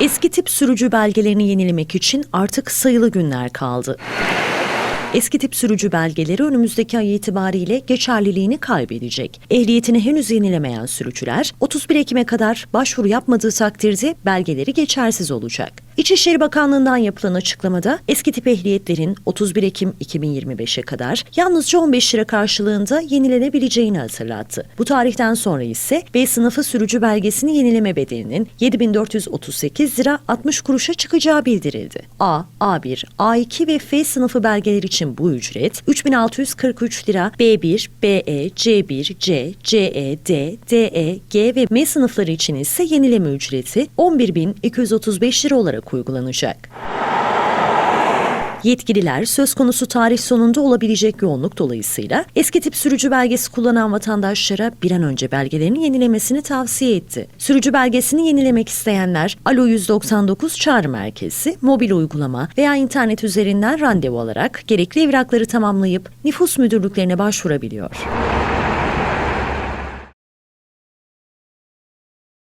Eski tip sürücü belgelerini yenilemek için artık sayılı günler kaldı. Eski tip sürücü belgeleri önümüzdeki ay itibariyle geçerliliğini kaybedecek. Ehliyetini henüz yenilemeyen sürücüler 31 Ekim'e kadar başvuru yapmadığı takdirde belgeleri geçersiz olacak. İçişleri Bakanlığı'ndan yapılan açıklamada eski tip ehliyetlerin 31 Ekim 2025'e kadar yalnızca 15 lira karşılığında yenilenebileceğini hatırlattı. Bu tarihten sonra ise B sınıfı sürücü belgesini yenileme bedelinin 7438 lira 60 kuruşa çıkacağı bildirildi. A, A1, A2 ve F sınıfı belgeler için bu ücret 3643 lira, B1, BE, C1, C, CE, D, DE, G ve M sınıfları için ise yenileme ücreti 11235 lira olarak uygulanacak. Yetkililer söz konusu tarih sonunda olabilecek yoğunluk dolayısıyla eski tip sürücü belgesi kullanan vatandaşlara bir an önce belgelerini yenilemesini tavsiye etti. Sürücü belgesini yenilemek isteyenler Alo 199 çağrı merkezi, mobil uygulama veya internet üzerinden randevu alarak gerekli evrakları tamamlayıp nüfus müdürlüklerine başvurabiliyor.